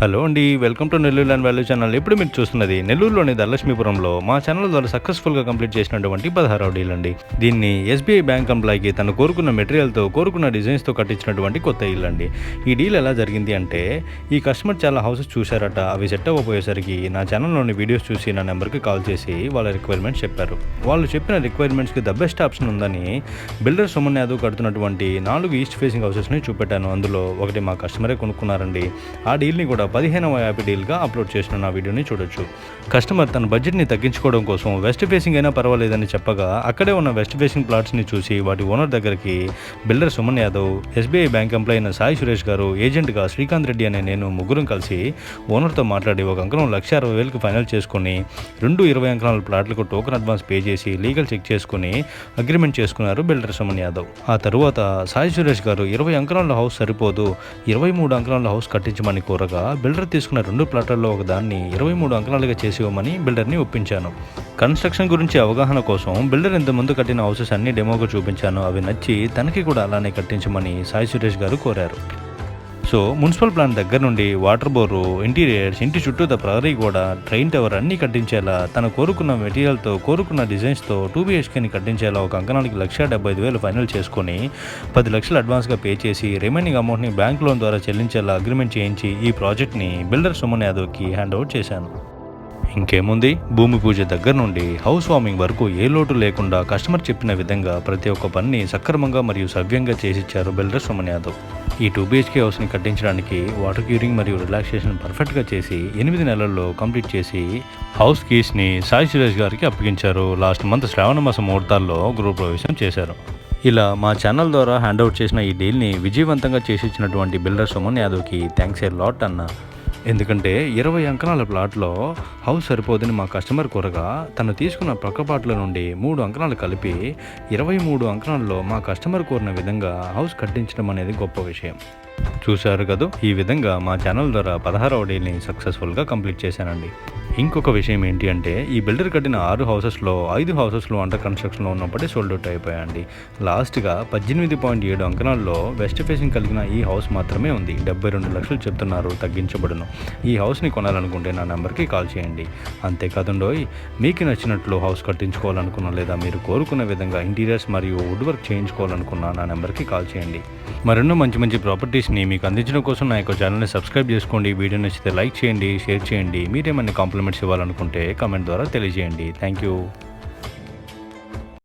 Hello అండి welcome to Nellore land value channel. ఇప్పుడు మీరు చూస్తున్నది నెల్లూరులోని ధనలక్ష్మీపురంలో మా ఛానల్ ద్వారా సక్సెస్ఫుల్గా కంప్లీట్ చేసినటువంటి పదహారవ డీల్ అండి దీన్ని ఎస్బీఐ బ్యాంక్ ఎంప్లాయ్కి తను కోరుకున్న మెటీరియల్తో కోరుకున్న డిజైన్స్తో కట్టించినటువంటి కొత్త ఇల్లు అండి ఈ డీల్ ఎలా జరిగింది అంటే ఈ కస్టమర్ చాలా హౌసెస్ చూశారట అవి సెట్ అవ్వబోయేసరికి నా ఛానల్లోని వీడియోస్ చూసి నా నెంబర్కి కాల్ చేసి వాళ్ళ రిక్వైర్మెంట్స్ చెప్పారు. వాళ్ళు చెప్పిన రిక్వైర్మెంట్స్కి ద బెస్ట్ ఆప్షన్ ఉందని బిల్డర్ సుమన్ యాదవ్ కడుతున్నటువంటి నాలుగు ఈస్ట్ ఫేసింగ్ హౌసెస్ని చూపెట్టాను. అందులో ఒకటి మా కస్టమరే కొనుక్కున్నారండి. ఆ డీల్ని కూడా పదిహేనవ యాభై డీల్గా అప్లోడ్ చేసిన నా వీడియోని చూడొచ్చు. కస్టమర్ తన బడ్జెట్ని తగ్గించుకోవడం కోసం వెస్ట్ ఫేసింగ్ అయినా పర్వాలేదని చెప్పగా అక్కడే ఉన్న వెస్ట్ ఫేసింగ్ ప్లాట్స్ని చూసి వాటి ఓనర్ దగ్గరికి builder Suman Yadav SBI bank employee అయిన సాయి సురేష్ గారు ఏజెంట్గా శ్రీకాంత్ రెడ్డి అనే నేను ముగ్గురం కలిసి ఓనర్తో మాట్లాడి ఒక అంకణం లక్ష అరవై వేలకు ఫైనల్ చేసుకుని రెండు ఇరవై అంకణాల ప్లాట్లకు టోకెన్ అడ్వాన్స్ పే చేసి లీగల్ చెక్ చేసుకుని అగ్రిమెంట్ చేసుకున్నారు బిల్డర్ సుమన్ యాదవ్. ఆ తరువాత సాయి సురేష్ గారు ఇరవై అంకణాల హౌస్ సరిపోదు ఇరవై మూడు అంకణాల హౌస్ కట్టించమని కోరగా బిల్డర్ తీసుకున్న రెండు ప్లాట్లలో ఒక దాన్ని ఇరవై మూడు అంకణాలుగా చేసి ఇవ్వమని బిల్డర్ని ఒప్పించాను. కన్స్ట్రక్షన్ గురించి అవగాహన కోసం బిల్డర్ ఇంతకుముందు కట్టిన హౌసెస్ అన్ని డెమోగా చూపించాను. అవి నచ్చి తనకి కూడా అలానే కట్టించమని సాయి సురేష్ గారు కోరారు. సో మున్సిపల్ ప్లాన్ దగ్గర నుండి వాటర్ బోరు ఇంటీరియర్స్ ఇంటి చుట్టూ ప్రహరీ కూడా ట్రైన్ టవర్ అన్నీ కట్టించేలా తను కోరుకున్న మెటీరియల్తో కోరుకున్న డిజైన్స్తో టూ బీహెచ్కేని కట్టించేలా ఒక అంకణానికి లక్ష డెబ్బై ఐదు వేలు ఫైనల్ చేసుకొని పది లక్షలు అడ్వాన్స్గా పే చేసి రిమైనింగ్ అమౌంట్ని బ్యాంక్ లోన్ ద్వారా చెల్లించేలా అగ్రిమెంట్ చేయించి ఈ ప్రాజెక్ట్ని బిల్డర్ సుమన్ యాదవ్కి హ్యాండ్ ఓవర్ చేశాను. ఇంకేముంది? భూమి పూజ దగ్గర నుండి హౌస్ వార్మింగ్ వరకు ఏ లోటు లేకుండా కస్టమర్ చెప్పిన విధంగా ప్రతి ఒక్క పనిని సక్రమంగా మరియు సవ్యంగా చేసిచ్చారు బిల్డర్ సుమన్ యాదవ్. ఈ టూ బీహెచ్కే హౌస్ని కట్టించడానికి వాటర్ క్యూరింగ్ మరియు రిలాక్సేషన్ పర్ఫెక్ట్గా చేసి ఎనిమిది నెలల్లో కంప్లీట్ చేసి హౌస్ కీస్ని సాయి సురేష్ గారికి అప్పగించారు. లాస్ట్ మంత్ శ్రావణ మాసం ముహూర్తాల్లో గృహప్రవేశం చేశారు. ఇలా మా ఛానల్ ద్వారా హ్యాండ్ అవుట్ చేసిన ఈ డీల్ని విజయవంతంగా చేసి ఇచ్చినటువంటి బిల్డర్ సుమన్ యాదవ్కి థ్యాంక్స్ ఏ లాట్ అన్న ఎందుకంటే ఇరవై అంకణాల ప్లాట్లో హౌస్ సరిపోదని మా కస్టమర్ కోరగా తను తీసుకున్న ప్రక్క ప్లాట్ల నుండి మూడు అంకణాలు కలిపి ఇరవై మూడు అంకణాల్లో మా కస్టమర్ కోరిన విధంగా హౌస్ కట్టించడం అనేది గొప్ప విషయం. చూశారు కదూ? ఈ విధంగా మా ఛానల్ ద్వారా పదహారవ డీల్ని సక్సెస్ఫుల్గా కంప్లీట్ చేశానండి. ఇంకొక విషయం ఏంటి అంటే ఈ బిల్డర్ కట్టిన ఆరు హౌసెస్లో ఐదు హౌసెస్లో అండర్ కన్స్ట్రక్షన్లో ఉన్నప్పుడే సోల్డ్ అవుట్ అయిపోయాయండి. లాస్ట్గా పద్దెనిమిది పాయింట్ ఏడు అంకణాల్లో వెస్ట్ ఫేసింగ్ కలిగిన ఈ హౌస్ మాత్రమే ఉంది. డెబ్బై రెండు లక్షలు చెప్తున్నారు తగ్గించబడును. ఈ హౌస్ని కొనాలనుకుంటే నా నెంబర్కి కాల్ చేయండి. అంతేకాదండోయ్ మీకు నచ్చినట్లు హౌస్ కట్టించుకోవాలనుకున్నా లేదా మీరు కోరుకున్న విధంగా ఇంటీరియర్స్ మరియు వుడ్ వర్క్ చేయించుకోవాలనుకున్నా నా నెంబర్కి కాల్ చేయండి. మరెన్నో మంచి మంచి ప్రాపర్టీస్ని మీకు అందించడం కోసం నా యొక్క ఛానల్ని సబ్స్క్రైబ్ చేసుకోండి. వీడియో నచ్చితే లైక్ చేయండి షేర్ చేయండి. మీరేమన్నా కామెంట్స్ ఇవ్వాలనుకుంటే కామెంట్ ద్వారా తెలియజేయండి. Thank you